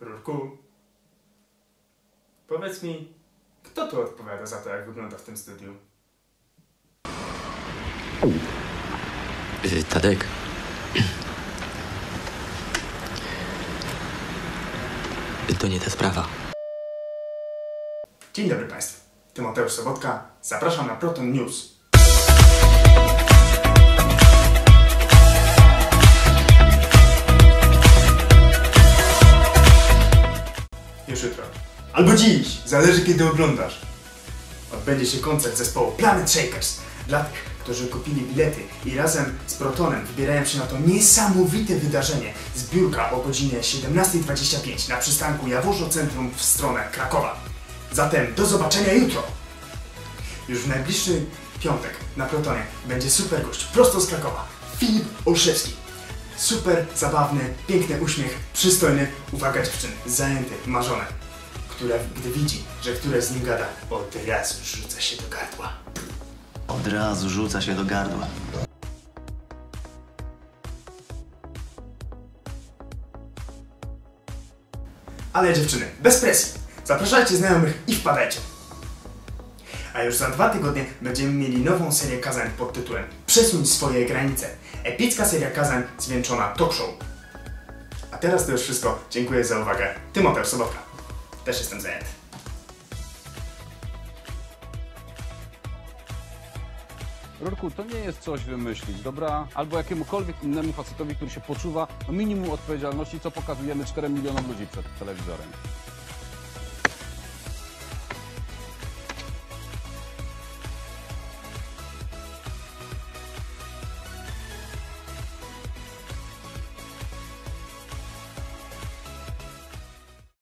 Rurku, powiedz mi, kto tu odpowiada za to, jak wygląda w tym studiu? Y, Tadek. Y, to nie ta sprawa. Dzień dobry Państwu. Tymoteusz Sobotka. Zapraszam na Proton News. Już jutro. Albo dziś, zależy kiedy oglądasz. Odbędzie się koncert zespołu Planet Shakers. Dla tych, którzy kupili bilety i razem z Protonem wybierają się na to niesamowite wydarzenie. Zbiórka o godzinie 17.25 na przystanku Jaworzo Centrum w stronę Krakowa. Zatem do zobaczenia jutro! Już w najbliższy piątek na Protonie będzie super gość prosto z Krakowa. Filip Olszewski. Super zabawny, piękny uśmiech, przystojny, uwaga dziewczyny, zajęty, marzone, które gdy widzi, że które z nim gada, od razu rzuca się do gardła. Od razu rzuca się do gardła. Ale dziewczyny, bez presji. Zapraszajcie znajomych i wpadajcie. A już za dwa tygodnie będziemy mieli nową serię kazań pod tytułem Przesuń swoje granice. Epicka seria kazań zwieńczona talk show. A teraz to już wszystko. Dziękuję za uwagę. Tymoteusz Sobotka. Też jestem zajęty. Rurku, to nie jest coś wymyślić, dobra? Albo jakiemukolwiek innemu facetowi, który się poczuwa minimum odpowiedzialności, co pokazujemy 4 milionom ludzi przed telewizorem.